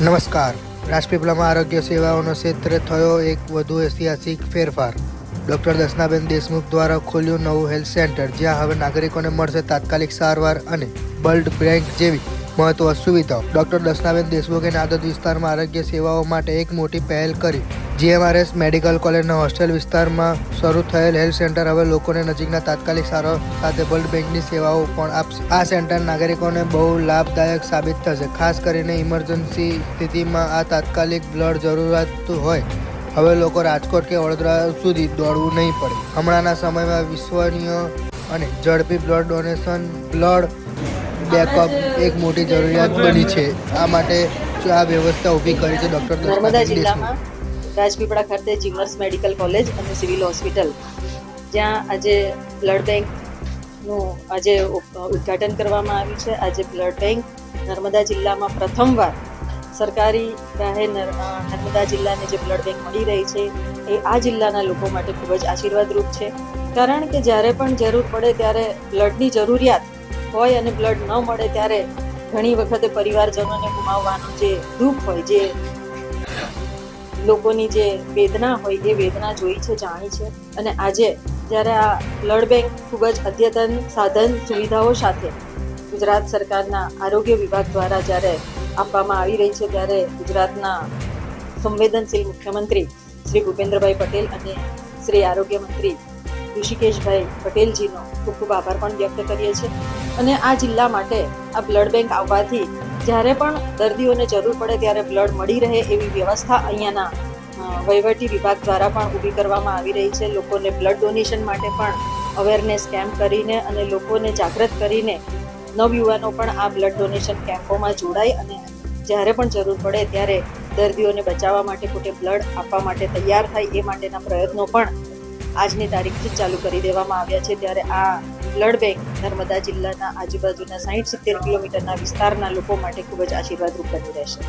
નમસ્કાર. રાજપીપળામાં આરોગ્ય સેવાઓનો ક્ષેત્રે થયો એક વધુ ઐતિહાસિક ફેરફાર. ડૉક્ટર દર્શનાબેન દેશમુખ દ્વારા ખોલ્યું નવું હેલ્થ સેન્ટર, જ્યાં હવે નાગરિકોને મળશે તાત્કાલિક સારવાર અને બ્લડ બેંક જેવી મહત્વ સુવિધાઓ. ડૉક્ટર દર્શનાબેન દેશમુખે નાદદ વિસ્તારમાં આરોગ્ય સેવાઓ માટે એક મોટી પહેલ કરી. જીએમઆરએસ મેડિકલ કોલેજના હોસ્ટેલ વિસ્તારમાં શરૂ થયેલ હેલ્થ સેન્ટર હવે લોકોને નજીકના તાત્કાલિક સારો સાથે બ્લડ બેંકની સેવાઓ પણ આપશે. આ સેન્ટર નાગરિકોને બહુ લાભદાયક સાબિત થશે, ખાસ કરીને ઇમરજન્સી સ્થિતિમાં આ તાત્કાલિક બ્લડ જરૂરિયાત હોય. હવે લોકો રાજકોટ કે વડોદરા સુધી દોડવું નહીં પડે. હમણાંના સમયમાં વિશ્વનીય અને ઝડપી બ્લડ ડોનેશન, બ્લડ બેકઅપ એક મોટી જરૂરિયાત બની છે. આ માટે આ વ્યવસ્થા ઊભી કરી છે ડૉક્ટર નર્મદા જિલ્લામાં રાજપીપળા ખાતે જીમર્સ મેડિકલ કોલેજ અને સિવિલ હોસ્પિટલ, જ્યાં આજે બ્લડ બેંકનું આજે ઉદ્ઘાટન કરવામાં આવ્યું છે. આજે બ્લડ બેંક નર્મદા જિલ્લામાં પ્રથમવાર સરકારી રાહે નર- નર્મદા જિલ્લાને જે બ્લડ બેંક મળી રહી છે, એ આ જિલ્લાના લોકો માટે ખૂબ જ આશીર્વાદરૂપ છે. કારણ કે જ્યારે પણ જરૂર પડે ત્યારે બ્લડની જરૂરિયાત હોય અને બ્લડ ન મળે ત્યારે ઘણી વખતે પરિવારજનોને ગુમાવવાનું જે દુઃખ હોય, જે લોકોની જે વેદના હોય એ વેદના જોઈ છે, જાણી છે. અને આજે જ્યારે આ બ્લડ બેંક ખૂબ જ અદ્યતન સાધન સુવિધાઓ સાથે ગુજરાત સરકારના આરોગ્ય વિભાગ દ્વારા જ્યારે આપવામાં આવી રહી છે, ત્યારે ગુજરાતના સંવેદનશીલ મુખ્યમંત્રી શ્રી ભૂપેન્દ્રભાઈ પટેલ અને શ્રી આરોગ્ય મંત્રી ઋષિકેશભાઈ પટેલજીનો ખૂબ ખૂબ આભાર પણ વ્યક્ત કરીએ છીએ. અને આ જિલ્લા માટે આ બ્લડ બેંક આવવાથી જ્યારે પણ દર્દીઓને જરૂર પડે ત્યારે બ્લડ મળી રહે એવી વ્યવસ્થા અહીંયાના વહીવટી વિભાગ દ્વારા પણ ઊભી કરવામાં આવી રહી છે. લોકોને બ્લડ ડોનેશન માટે પણ અવેરનેસ કેમ્પ કરીને અને લોકોને જાગૃત કરીને નવયુવાનો પણ આ બ્લડ ડોનેશન કેમ્પોમાં જોડાય અને જ્યારે પણ જરૂર પડે ત્યારે દર્દીઓને બચાવવા માટે પોતે બ્લડ આપવા માટે તૈયાર થાય એ માટેના પ્રયત્નો પણ આજની તારીખથી ચાલુ કરી દેવામાં આવ્યા છે. ત્યારે આ બ્લડ નર્મદા જિલ્લાના આજુબાજુના સાહીઠ સિત્તેર કિલોમીટરના વિસ્તારના લોકો માટે ખૂબ જ આશીર્વાદરૂપ બની રહેશે.